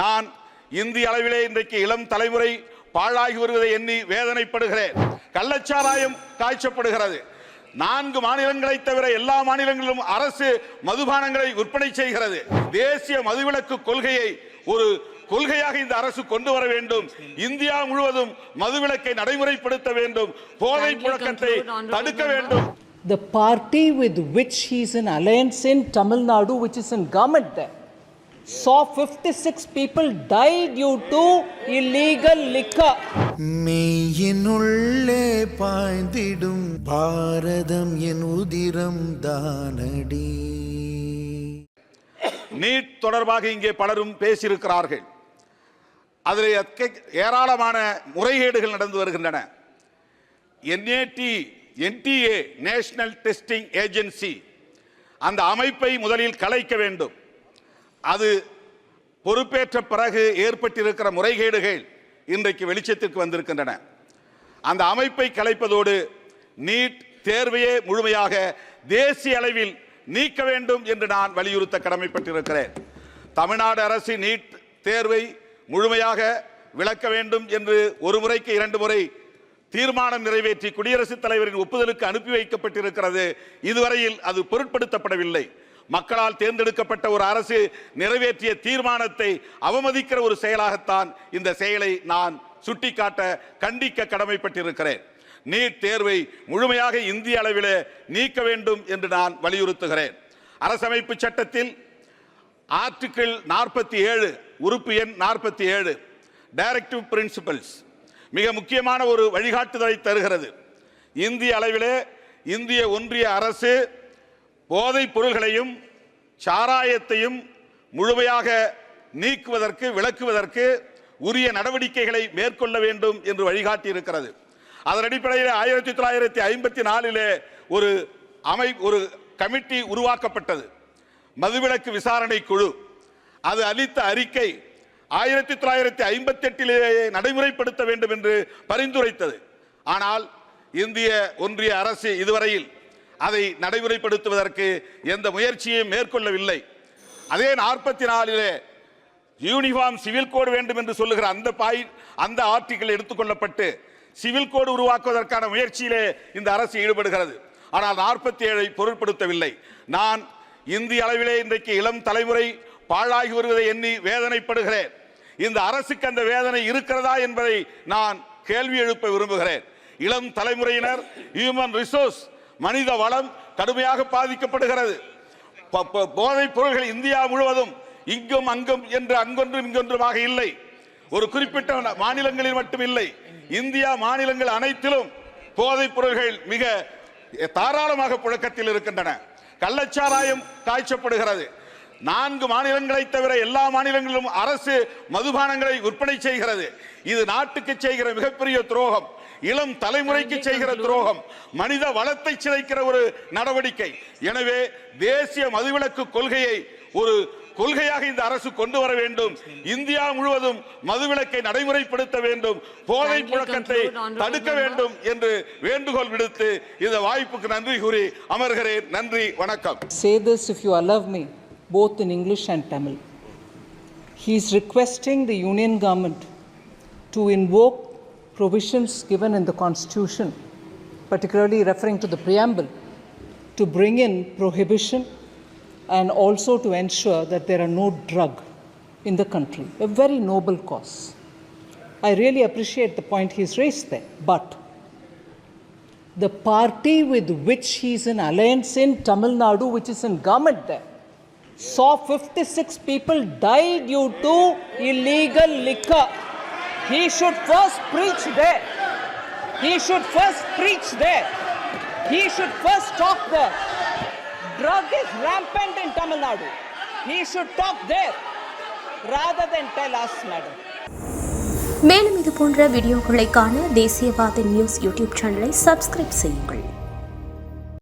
நான் இந்திய அளவிலே இன்றைக்கு இளம் தலைமுறை பாழாகி வருவதை எண்ணி வேதனைப்படுகிறேன். கள்ளச்சாராயம் காய்ச்சப்படுகிறது. நான்கு மாநிலங்களை தவிர எல்லா மாநிலங்களிலும் அரசு மதுபானங்களை விற்பனை செய்கிறது. தேசிய மதுவிலக்கு கொள்கையை ஒரு கொள்கையாக இந்த அரசு கொண்டு வர வேண்டும். இந்தியா முழுவதும் மதுவிலக்கை நடைமுறைப்படுத்த வேண்டும். போதை. புழக்கத்தை தடுக்க. வேண்டும். The party with which he's in alliance in Tamil Nadu, which is in government there, saw 56 people die due to illegal liquor. மெய்யினுள்ளே பாய்ந்திடும் பாரதம் என் உதிரம் தானடி. நீட் தொடர்பாக இங்கே பலரும் பேசியிருக்கிறார்கள். அதில் ஏராளமான முறைகேடுகள் நடந்து வருகின்றன. NAD NTA national testing agency அந்த அமைப்பை முதலில் கலைக்க வேண்டும். அது பொறுப்பேற்ற பிறகு ஏற்பட்டிருக்கிற முறைகேடுகள் இன்றைக்கு வெளிச்சத்திற்கு வந்திருக்கின்றன. அந்த அமைப்பை கலைப்பதோடு நீட் தேர்வையே முழுமையாக தேசிய அளவில் நீக்க வேண்டும் என்று நான் வலியுறுத்த கடமைப்பட்டிருக்கிறேன். தமிழ்நாடு அரசு நீட் தேர்வை முழுமையாக விளக்க வேண்டும் என்று ஒரு முறைக்கு இரண்டு முறை தீர்மானம் நிறைவேற்றி குடியரசுத் தலைவரின் ஒப்புதலுக்கு அனுப்பி வைக்கப்பட்டிருக்கிறது. இதுவரையில் அது பொருட்படுத்தப்படவில்லை. மக்களால் தேர்ந்தெடுக்கப்பட்ட ஒரு அரசு நிறைவேற்றிய தீர்மானத்தை அவமதிக்கிற ஒரு செயலாகத்தான் இந்த செயலை நான் சுட்டிக்காட்ட கண்டிக்க கடமைப்பட்டிருக்கிறேன். நீட் தேர்வை முழுமையாக இந்திய அளவிலே நீக்க வேண்டும் என்று நான் வலியுறுத்துகிறேன். அரசமைப்பு சட்டத்தில் ஆர்டிக்கிள் நாற்பத்தி ஏழு உறுப்பு எண் நாற்பத்தி ஏழு டைரக்டிவ் பிரின்சிபல்ஸ் மிக முக்கியமான ஒரு வழிகாட்டுதலை தருகிறது. இந்திய அளவிலே இந்திய ஒன்றிய அரசு போதைப் பொருள்களையும் சாராயத்தையும் முழுமையாக நீக்குவதற்கு விளக்குவதற்கு உரிய நடவடிக்கைகளை மேற்கொள்ள வேண்டும் என்று வழிகாட்டி இருக்கிறது அதன் அடிப்படையில் ஆயிரத்தி தொள்ளாயிரத்தி ஐம்பத்தி நாலிலே ஒரு அமை ஒரு கமிட்டி உருவாக்கப்பட்டது. மதுவிலக்கு விசாரணை குழு. அது அளித்த அறிக்கை ஆயிரத்தி தொள்ளாயிரத்தி ஐம்பத்தி எட்டிலேயே நடைமுறைப்படுத்த வேண்டும் என்று பரிந்துரைத்தது. ஆனால் இந்திய ஒன்றிய அரசு இதுவரையில் அதை நடைமுறைப்படுத்துவதற்கு எந்த முயற்சியும் மேற்கொள்ளவில்லை. அதே நாற்பத்தி நாலிலே யூனிஃபார்ம் சிவில் கோடு வேண்டும் என்று சொல்லுகிற அந்த பாய் அந்த ஆர்டிகிள் எடுத்துக்கொள்ளப்பட்டு சிவில் கோடு உருவாக்குவதற்கான முயற்சியிலே இந்த அரசு ஈடுபடுகிறது. ஆனால் நாற்பத்தி ஏழை பொருட்படுத்தவில்லை. நான் இந்திய அளவிலே இன்றைக்கு இளம் தலைமுறை பாழாகி வருவதை எண்ணி வேதனைப்படுகிறேன். இந்த அரசுக்கு அந்த வேதனை இருக்கிறதா என்பதை நான் கேள்வி எழுப்ப விரும்புகிறேன். இளம் தலைமுறையினர் ஹியூமன் ரிசோர்ஸ் மனித வளம் கடுமையாக பாதிக்கப்படுகிறது. ப- போதைப் பொருள்கள் இந்தியா முழுவதும் இங்கும் அங்கும் என்று அங்கொன்றும் இங்கொன்றுமாக இல்லை. ஒரு குறிப்பிட்ட மாநிலங்களில் மட்டும் இல்லை இந்தியா மாநிலங்கள் அனைத்திலும் போதைப் பொருள்கள் மிக தாராளமாக புழக்கத்தில் இருக்கின்றன. கள்ளச்சாராயம் காய்ச்சப்படுகிறது. நான்கு மாநிலங்களை தவிர எல்லா மாநிலங்களிலும் அரசு மதுபானங்களை விற்பனை செய்கிறது. இது நாட்டுக்கு செய்கிற மிகப்பெரிய துரோகம். இளம் தலைமுறைக்கு செய்கிற துரோகம் மனித வளத்தை சிதைக்கிற ஒரு நடவடிக்கை எனவே தேசிய மதுவிலக்கு கொள்கையை ஒரு கொள்கையாக இந்த அரசு கொண்டு வர வேண்டும் இந்தியா முழுவதும் மதுவிலக்கை நடைமுறைப்படுத்த வேண்டும் போதை. புழக்கத்தை தடுக்க. வேண்டும் என்று வேண்டுகோள் விடுத்து இந்த வாய்ப்புக்கு நன்றி கூறி அமர்கிறேன் நன்றி வணக்கம் Say this if you allow me, both in English and Tamil. He is requesting the Union government to invoke provisions given in the Constitution, particularly referring to the preamble, to bring in prohibition and also to ensure that there are no drug in the country. A very noble cause. I really appreciate the point he's raised there, but the party with which he's in alliance in Tamil Nadu, which is in government there, saw 56 people die due to illegal liquor. He should first preach there. He should first preach there. He should first talk there. Drug is rampant in Tamil Nadu. He should talk there rather than tell us, madam. மேலும் இது போன்ற வீடியோக்களை காண தேசியவாத news YouTube சேனலை subscribe செய்யுங்கள்